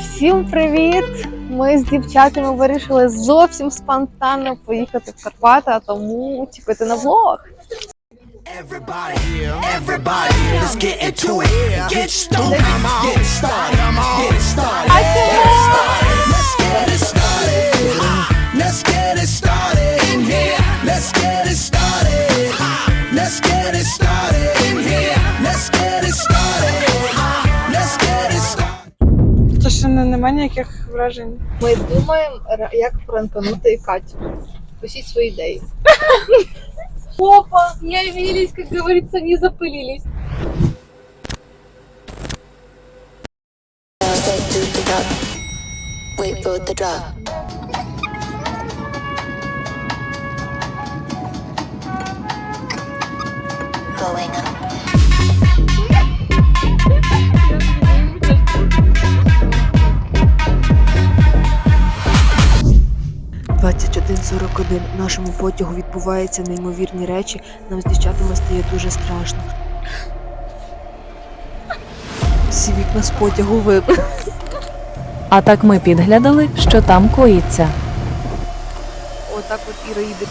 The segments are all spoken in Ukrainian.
Всім привіт! Ми з дівчатами вирішили зовсім спонтанно поїхати в Карпати, а тому чекайте на влог. Let's get it. Started, не, немає ніяких вражень. Ми думаємо, як пранканути Катю. Пишіть свої ідеї. Опа, не явились, как говорится, не запылились. Wait for the drop. Going up. 21.41. В нашому потягу відбуваються неймовірні речі. Нам з дівчатами стає дуже страшно. Всі вікна з потягу вибили. А так ми підглядали, що там коїться. Отак от Іра їде.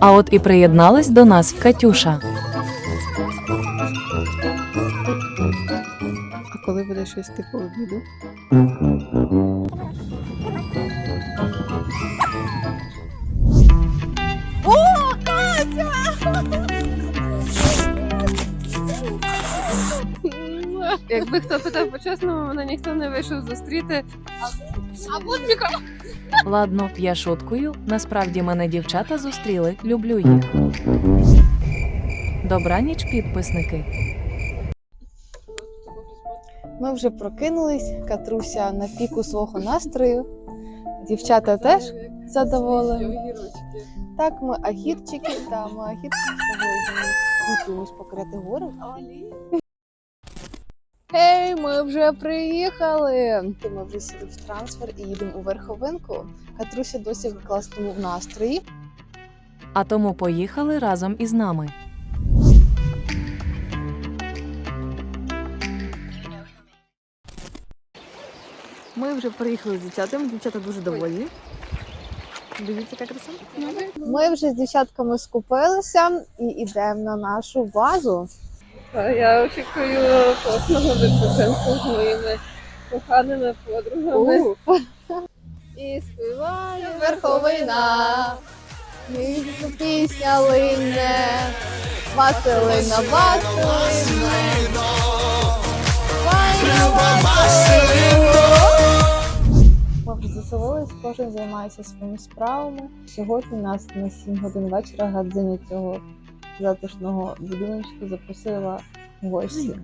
А от і приєдналась до нас Катюша. А коли буде щось типу обіду? Якби хто питав по-чесному, мене ніхто не вийшов зустріти. Ладно, я шуткую. Насправді мене дівчата зустріли. Люблю їх. Добраніч, підписники. Ми вже прокинулись, Катруся на піку свого настрою. Дівчата теж задоволені. Так, ми агірчики, та ми агірчики сьогодні готуємось покоряти гори. Гей, ми вже приїхали. Ми вже сіли в трансфер і їдемо у верховинку. Катруся досі в класному настрої. А тому поїхали разом із нами. Вже приїхали з дівчатами, дівчата дуже довольні. Дивіться, яка краса. Ми вже з дівчатками скупилися і йдемо на нашу базу. Я очікую класного відпочинку з моїми коханими подругами. І співає верховина, пісня лине, Василина, Василина. Ми вже кожен займається своїми справами. Сьогодні нас на 7 годин вечора гадзиня цього затишного будиночку запросила в гості.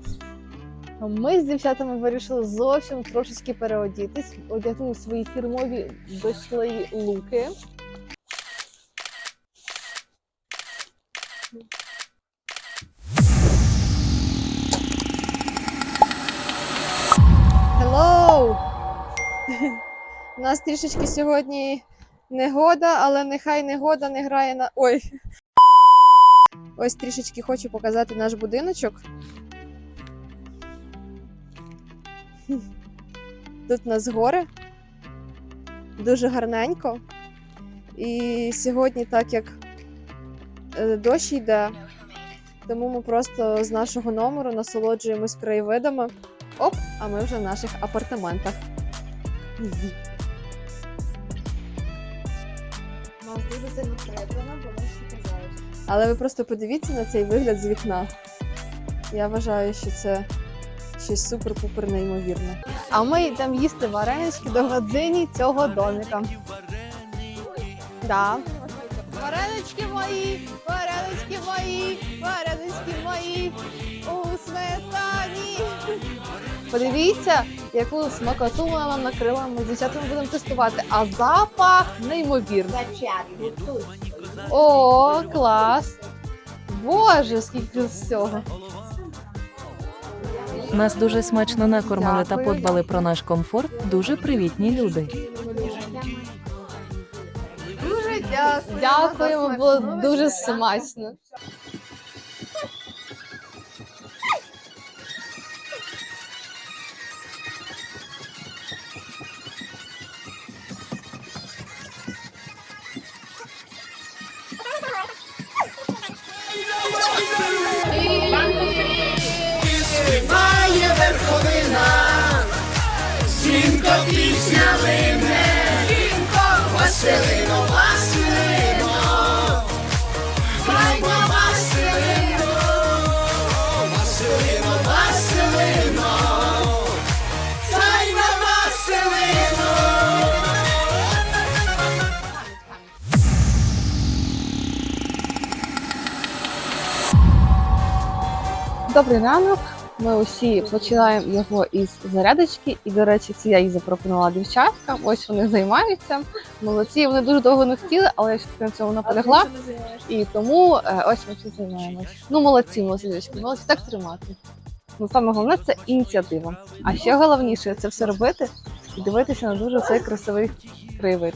Ми з дівчатами вирішили зовсім трошечки переодітись, одягнули свої фірмові дощові луки. У нас трішечки сьогодні негода, але нехай негода не грає на. Ой. Ось трішечки хочу показати наш будиночок. Тут у нас гори. Дуже гарненько. І сьогодні, так як е, дощ йде, тому ми просто з нашого номеру насолоджуємось краєвидами. Оп, а ми вже в наших апартаментах. Дуже сильно приєднано, бо ми всі казали. Але ви просто подивіться на цей вигляд з вікна. Я вважаю, що це щось супер-пупер неймовірне. А ми йдемо їсти варенички до годині цього домика. Да. Варенички мої, варенички мої, варенички мої у сметані. Подивіться, яку смакоту вона нам накрила. Ми з дівчатами будемо тестувати. А запах неймовірний. О, клас! Боже, скільки всього. Нас дуже смачно накормили та подбали про наш комфорт. Дуже привітні люди. Дуже дякуємо. Дякуємо, було дуже смачно. Добрий ранок. Ми усі починаємо його із зарядочки, і, до речі, це я їй запропонувала дівчаткам. Ось вони займаються. Молодці, вони дуже довго не хотіли, але я на цьому наполягла. І тому е, ось ми цим займаємось. Ну, молодці, молодці, дівчатки, молодці, так тримати. Ну, саме головне це ініціатива. А ще головніше це все робити і дивитися на дуже цей красивий привид.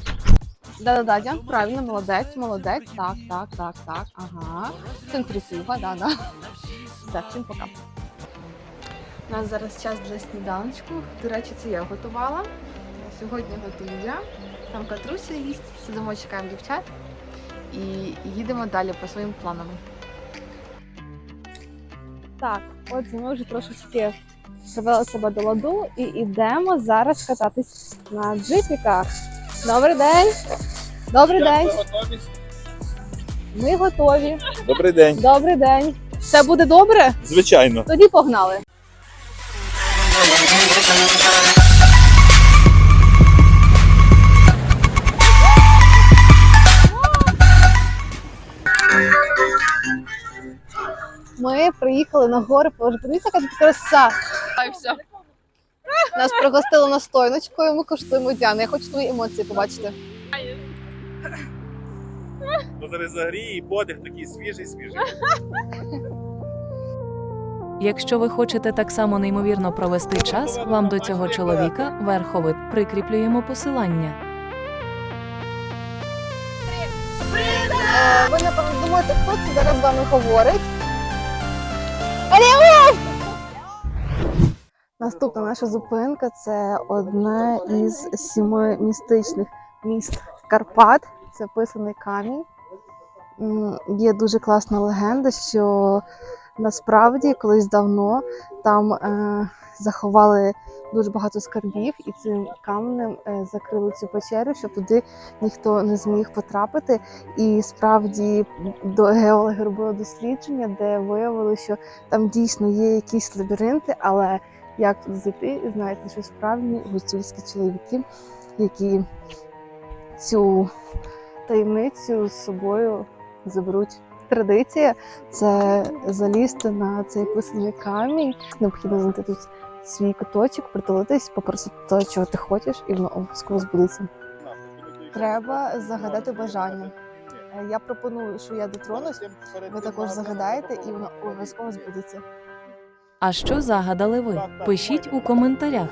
Да-да-да, Діан, правильно, молодець, молодець. Так, так, так, так. Ага. Центрифуга, да-да. Все, всім пока. У нас зараз час для сніданочку. До речі, це я готувала. Сьогодні готую я. Там Катруся їсть, сидимо, чекаємо дівчат і їдемо далі по своїм планам. Так, отже, ми вже трошечки привели себе до ладу і йдемо зараз кататись на джипіках. Добрий день! Добрий день! Ми готові. Добрий день. Добрий день. Все буде добре? Звичайно. Тоді погнали. Ми приїхали на гори, боже, подивіться, яка тут краса. І все. Нас пригостили настойночкою, ми коштуємо Діана. Я хочу твої емоції побачити. Бо зараз загріє і подих такий свіжий, свіжий. Якщо ви хочете так само неймовірно провести час, вам до цього чоловіка верховид прикріплюємо посилання. Е, Ви напевно думаєте, хто це зараз з вами говорить? Алілуя! Наступна наша зупинка це одне із сіми містичних міст Карпат. Це писаний камінь. Є дуже класна легенда, що насправді колись давно там е, заховали дуже багато скарбів, і цим каменем е, закрили цю печеру, щоб туди ніхто не зміг потрапити. І справді до геологи робили дослідження, де виявили, що там дійсно є якісь лабіринти, але як туди зайти, і знаєте, що справжні гуцульські чоловіки, які цю таємницю з собою заберуть. Традиція це залізти на цей писаний камінь. Необхідно знайти тут свій куточок, притулитись, попросити те, чого ти хочеш, і воно обов'язково збудеться. Треба загадати бажання. Я пропоную, що я дотронусь, ви також загадаєте, і воно обов'язково збудеться. А що загадали ви? Пишіть у коментарях.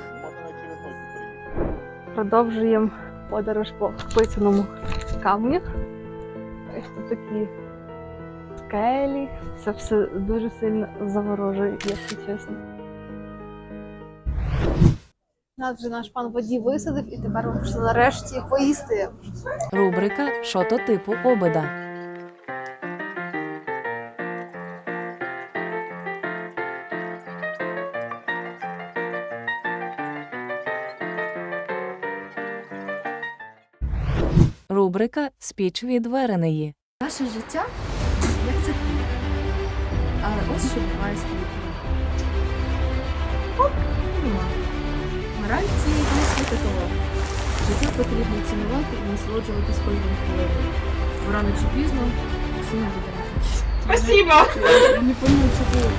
Продовжуємо подорож по вписаному камню. Ось тут такі скелі. Це все дуже сильно заворожує, якщо чесно. Нас вже наш пан водій висадив, і тепер ми прийшли нарешті поїсти. Рубрика Шото типу обида. Рубрика Спіч від Веренеї. Наше життя як це. Але ось що буває. Оп, нема. Мораль цієї пісні такова. Життя потрібно цінувати і насолоджуватись кожною хвилиною. Бо рано чи пізно всі не буде. Спасибо! Не пам'ятаю, що було.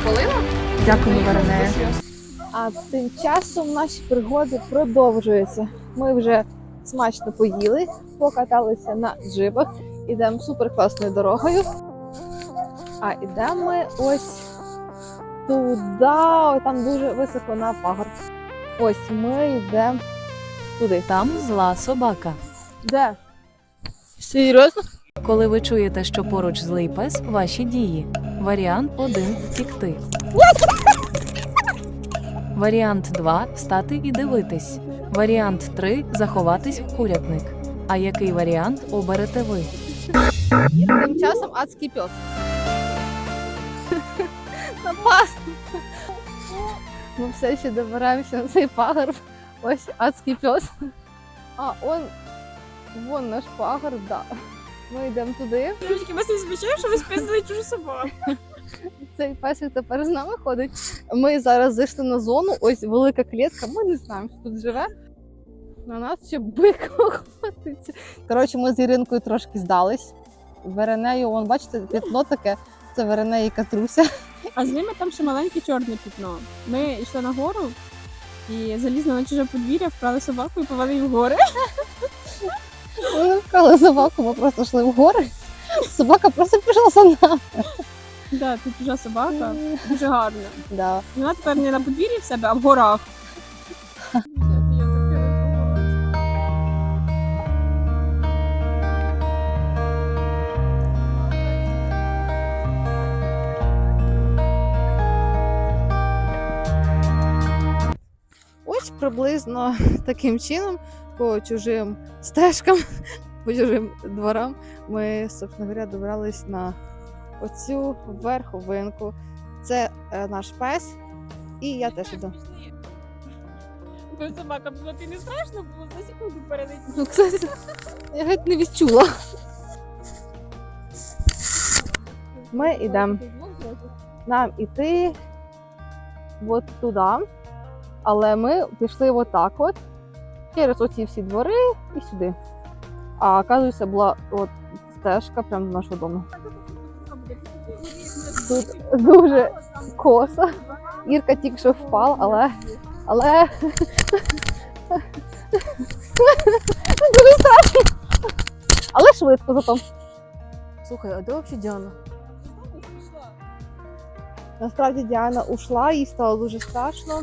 Спалила? Дякую, Варенея. А тим часом наші пригоди продовжуються. Ми вже смачно поїли, покаталися на джипах, ідемо супер класною дорогою. А ідемо ми ось туди, ой, там дуже високо на пагорб. Ось ми йдемо туди. Там зла собака. Де? Серйозно? Коли ви чуєте, що поруч злий пес, ваші дії. Варіант 1 втікти. Варіант 2 стати і дивитись. Варіант 3 заховатись в курятник. А який варіант оберете ви? Тим часом адський пес. Напас. Ми все ще добираємося на цей пагорб, Ось адський пес. А, он. Вон наш пагор, да. Ми йдемо туди. Друзі, вас не звичайно, що ви списали чужу собаку. Цей песик тепер з нами ходить. Ми зараз зайшли на зону, ось велика клітка. Ми не знаємо, що тут живе. На нас ще бик охотиться. Коротше, ми з Іринкою трошки здались. Веренею, вон, бачите, п'ятно таке. Це Веренеї і Катруся. А з ними там ще маленьке чорне пітно. Ми йшли на гору і залізли на чуже подвір'я, вкрали собаку і повели її в гори. Ми не вкрали собаку, ми просто йшли в гори. Собака просто пішла за нами. Да, тут чужа собака, дуже гарна. Да. Вона тепер не на подвір'ї в себе, а в горах. Ось приблизно таким чином, по чужим стежкам, по чужим дворам, ми, собственно говоря, добрались на оцю верховинку. Це е, наш пес, і я теж іду. Собака була, ти не страшно було за секунду перелетіти. Ну, кстати, я геть не відчула. Ми йдемо. Нам іти от туди, але ми пішли отак от, через оці всі двори і сюди. А оказується, була от стежка прямо до нашого дому. Тут дуже косо. Ірка тільки що впала, але. Але. Дуже страшно. Але швидко зато. Слухай, а де взагалі Діана? Насправді Діана ушла, їй стало дуже страшно.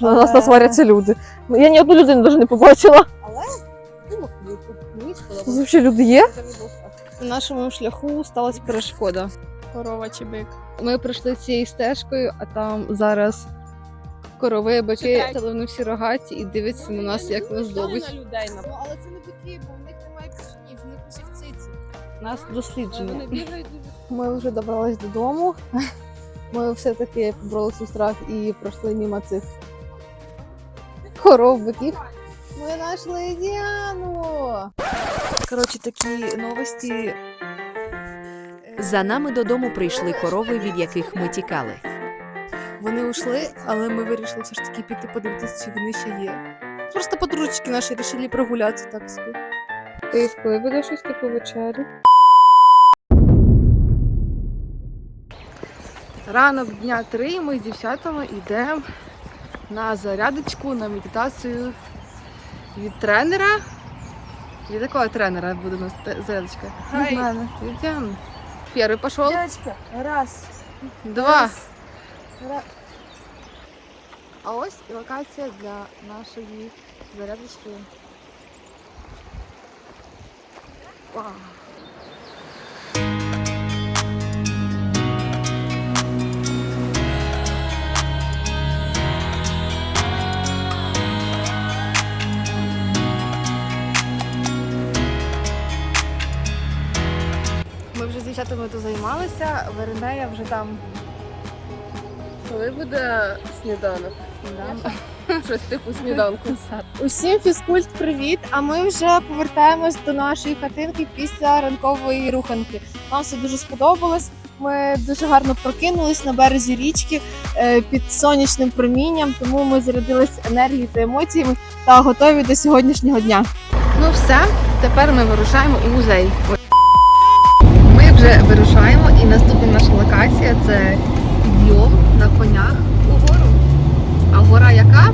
На нас насваряться люди. Я ні одну людину навіть не побачила. Але сподобалося. взагалі люди є? На нашому шляху сталася перешкода. Корова чи бик. Ми пройшли цією стежкою, а там зараз корови, бики, та вони всі рогаті і дивляться на нас, як на здобич. людей Ну, але це не бики, бо в них немає пісюнів, в них усіх циці. Нас дослідження. Вони бігають дуже Ми вже добрались додому. Ми все-таки побралися у страх і пройшли мимо цих коров, биків. Ми знайшли Діану! Коротше, такі новості. За нами додому прийшли корови, від яких ми тікали. Вони ушли, але ми вирішили все ж таки піти подивитися, чи вони ще є. Просто подружки наші вирішили прогулятися так собі. Ти коли буде щось таке вечері? Ранок дня три ми з дівчатами йдемо на зарядочку, на медитацію від тренера. Від такого тренера буде у нас те- зарядочка? Від мене. Від Діани. Перший пішов. Дядька, раз. Два. А ось і локація для нашої зарядочки. Вау. Ми з дівчатами тут займалися, Веренея вже там Коли буде сніданок? Да. Щось типу сніданку. Усім фізкульт привіт! А ми вже повертаємось до нашої хатинки після ранкової руханки. Нам все дуже сподобалось. Ми дуже гарно прокинулись на березі річки е, під сонячним промінням, тому ми зарядились енергією та емоціями та готові до сьогоднішнього дня. Ну все, тепер ми вирушаємо у музей. Вже вирушаємо, і наступна наша локація це підйом на конях угору. А гора яка?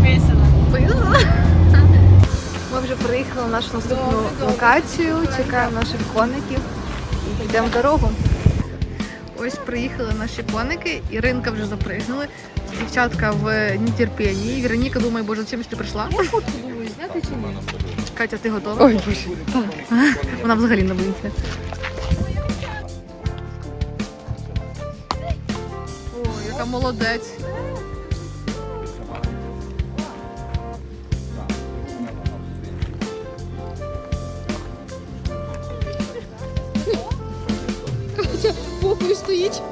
Весело. Пила. Ми вже приїхали на нашу наступну локацію, чекаємо наших коників і йдемо в дорогу. Ось приїхали наші коники, Іринка вже запригнули. Дівчатка в нетерпінні. Вероніка думає, боже, чимось ти прийшла? Я фотку думаю, зняти чи ні? Катя, ти готова? Ой, боже. Вона взагалі не боїться. Яка молодець. Бокою стоїть.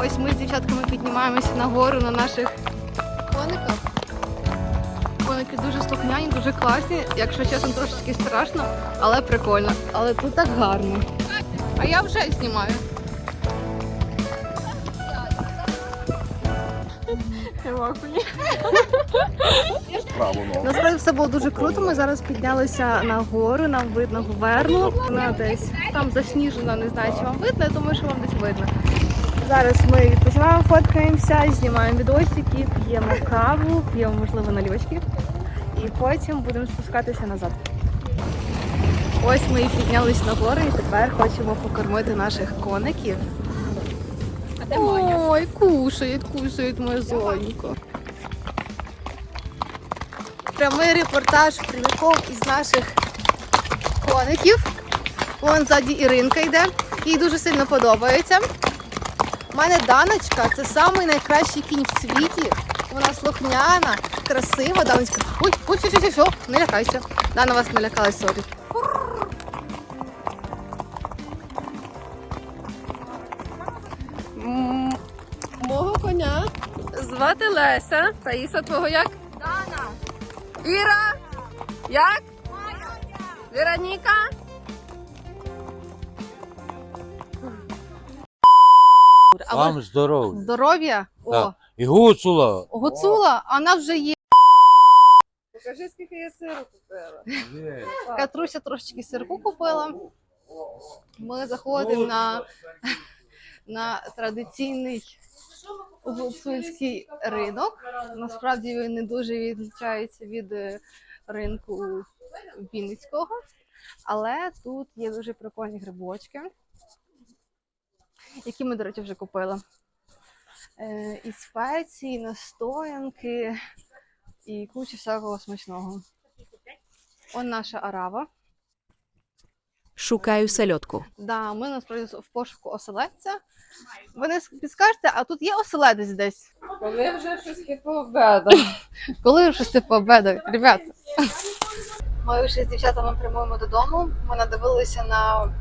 Ось ми з дівчатками піднімаємося нагору на наших кониках. Коники дуже слухняні, дуже класні. Якщо чесно, трошечки страшно, але прикольно. Але тут так гарно. А я вже знімаю. Насправді все було дуже круто. Ми зараз піднялися на гору, нам видно Говерну. Вона десь там засніжена, не знаю, чи вам видно, я думаю, що вам десь видно. Зараз ми відпочиваємо, фоткаємося, знімаємо відосики, п'ємо каву, п'ємо, можливо, нальочки. І потім будемо спускатися назад. Ось ми і піднялись на гори і тепер хочемо покормити наших коників. Ой, кушають, кушають моє зонько. Прямий репортаж прямиком із наших коників. Вон ззаді Іринка йде. Їй дуже сильно подобається. У мене Даночка це самий найкращий кінь в світі. Вона слухняна, красива. Даночка. Ой, ой, все, все, все, не лякайся. Дана вас налякала, сорі. Леся. Таїса твого як? Дана. Іра. Як? Вероніка. А ви- Вам здоров'я. Здоров'я? О, Так. І гуцула. гуцула, а вона вже є. Покажи, скільки я сиру купила. Катруся трошечки сирку купила. Ми заходимо на, на традиційний гуцульський ринок. Насправді він не дуже відрізняється від е, ринку Вінницького, але тут є дуже прикольні грибочки, які ми, до речі, вже купили. Е, І спеції, і настоянки, і куча всякого смачного. Он наша арава. Шукаю сельодку. Да, ми насправді в пошуку оселедця. Ви не підскажете, а тут є оселедець десь. Коли вже щось типу обеда. Коли щось типу обедають, ребята. Ми вже з дівчатами прямуємо додому. Ми надивилися на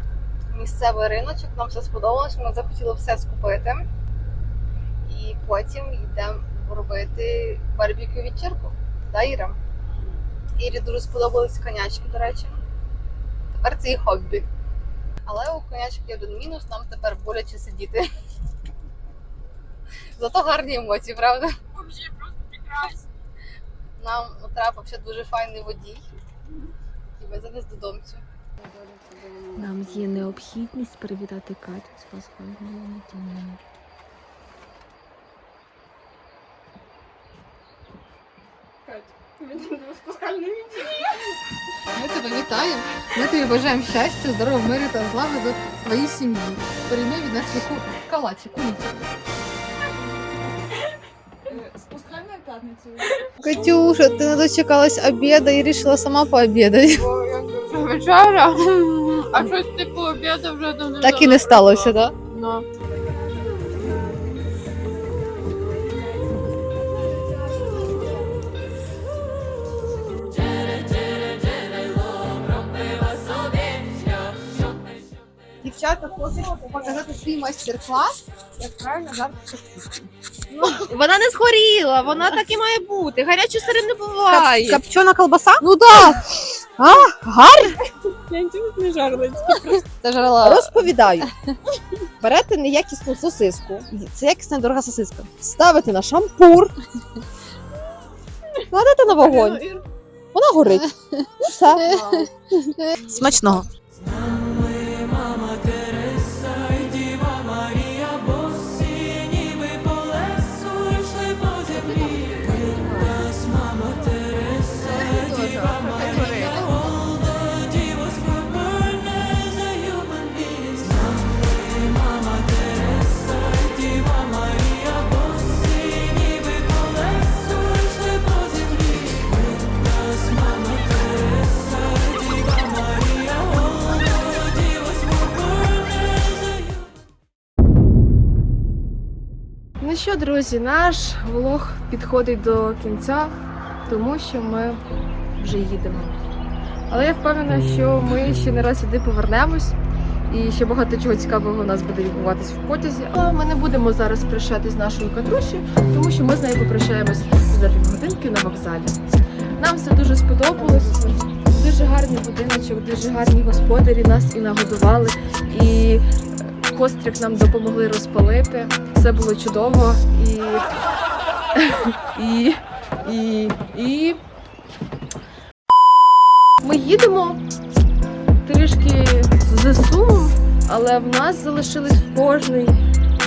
місцевий риночок, нам все сподобалось, ми захотіли все скупити. І потім йдемо робити барбекю вечірку. Да, Іра? Ірі дуже сподобались конячки, до речі. Тепер це її хобі. Але у конячки є один мінус, нам тепер боляче сидіти. Зато гарні емоції, правда? Нам треба взагалі дуже файний водій. І везе нас додому. Нам є необхідність привітати Катю з пасхальною неділею. Ми тебе вітаємо. Ми тобі бажаємо щастя, здоров'я, миру та злагоди твоїй сім'ї. Перейми від нас яку калачі, п'ятницею. Катюша, ти не дочекалась обіда і вирішила сама пообідати. Вечеря. А щось типу обіду вже давно. Так і не сталося, так? Ну. Дівчата хочуть показати свій майстер-клас, як правильно жарти капусту. Вона не згоріла, вона так і має бути. Гарячі сири не буває. Копчена колбаса? Ну так. А, гарно. Я нічого не жарила. Це жарила. Розповідаю. Берете неякісну сосиску. Це якісна дорога сосиска. Ставите на шампур. Кладете на вогонь. Вона горить. Ну, Все. Смачного. Що, друзі, наш влог підходить до кінця, тому що ми вже їдемо. Але я впевнена, що ми ще не раз сюди повернемось І ще багато чого цікавого у нас буде відбуватись в потязі. Але ми не будемо зараз прощатись з нашою катрусю, тому що ми з нею попрощаємось за півгодинки на вокзалі. Нам все дуже сподобалось. Дуже гарний будиночок, дуже гарні господарі нас і нагодували. І кострик нам допомогли розпалити. Все було чудово і. І. І. І. Ми їдемо трішки з сумом, але в нас залишилось в кожний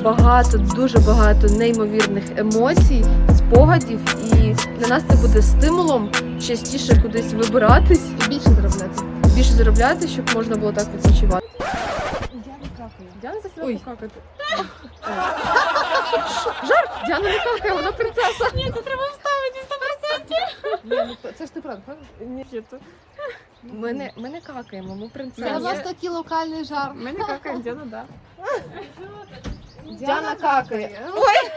багато, дуже багато неймовірних емоцій, спогадів, і для нас це буде стимулом частіше кудись вибиратись і більше заробляти. Більше заробляти, щоб можна було так відпочивати. Діана. Діана захотіла покакати. Жарт! Діана не какає, вона принцеса. Ні, це треба вставити 100%. Ні, ну це ж ти правда, правда? Ні, це. Ми не, ми не какаємо, ми принцеси. Це у вас такий локальний жарт. Ми не какаємо, Діана, да. Діана какає. Все,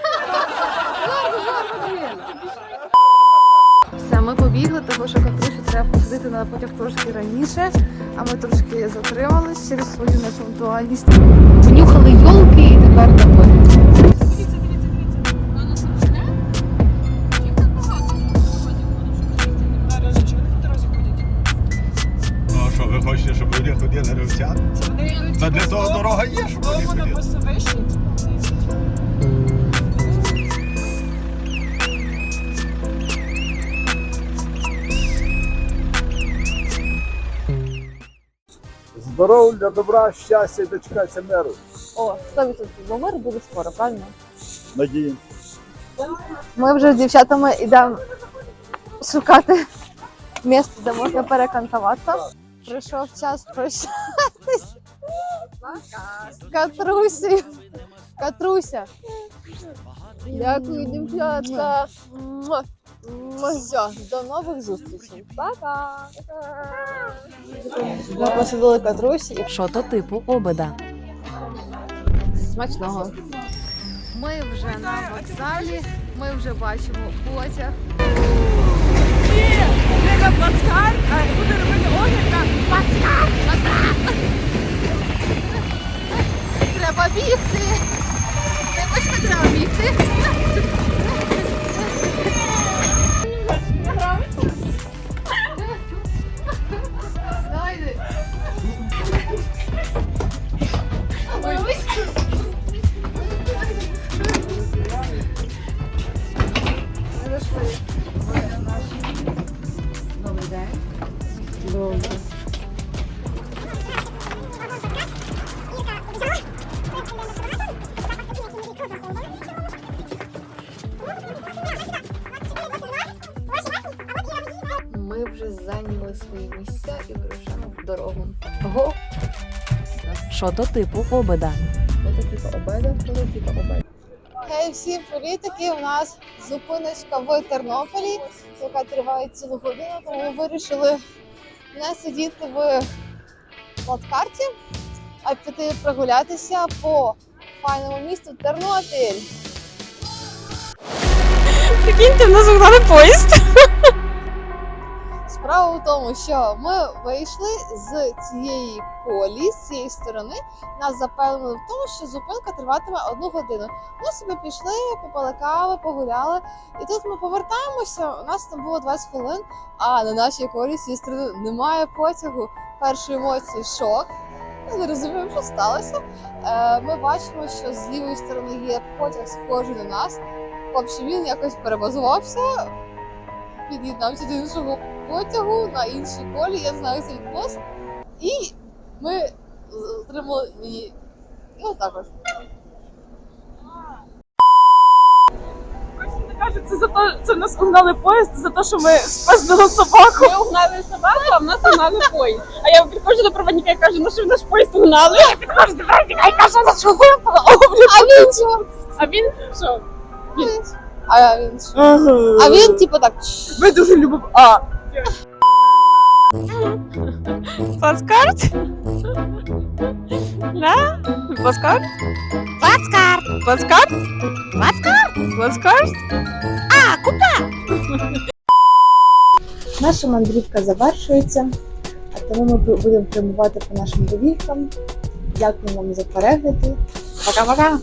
ми побігли, тому що Катрусі треба посадити на потяг трошки раніше, а ми трошки затримались через свою непунктуальність. Понюхали йолки і тепер доходимо. Здоров'я, добра, щастя і дочекайся миру. О, 100%, бо мир буде скоро, правильно? Надієм. Ми вже з дівчатами йдемо шукати місце, де можна перекантуватися. Прийшов час прощатись. з Катрусею. Катруся. Дякую, дівчатка. Муа. Все, до нових зустрічей. Пока. Ми посадили Катрусі Що то типу обеда. смачного. Ми вже на вокзалі, ми вже бачимо потяг. Треба бігти. Вибачте, треба бігти. Що типу обеда. Ось типу обеда, коли типу обеда. Хей, всім привітики! У нас зупиночка в Тернополі, яка триває цілу годину, тому ми вирішили не сидіти в плацкарті, а піти прогулятися по файному місту Тернопіль. Прикиньте, в нас угнали поїзд. Справа в тому, що ми вийшли з цієї колії, з цієї сторони. Нас запевнили в тому, що зупинка триватиме одну годину. Ми собі пішли, попили кави, погуляли. І тут ми повертаємося. У нас там було 20 хвилин, а на нашій колії з цієї сторони немає потягу. Перші емоції шок. Ми не розуміємо, що сталося. Е, ми бачимо, що з лівої сторони є потяг схожий на нас. В він якось перебазувався, під'єднався до іншого потягу на іншій колі, я знаю, як це відбулося. І ми отримали її. І отак ось. Кажуть, це за те, це в нас угнали поїзд за те, що ми спаздили собаку. Ми угнали собаку, а в нас угнали поїзд. А я підходжу до проводника і кажу, ну що в наш поїзд угнали? Я підходжу до проводника і кажу, за що ви А він що? А він що? А він? А він, типу, так. Ми дуже любимо. А. Плацкарт? Да? Плацкарт? Плацкарт! Плацкарт? Плацкарт? Плацкарт? Наша мандрівка завершується, а тому ми будемо прямувати по нашим довіркам. Дякую вам за перегляди. Пока-пока!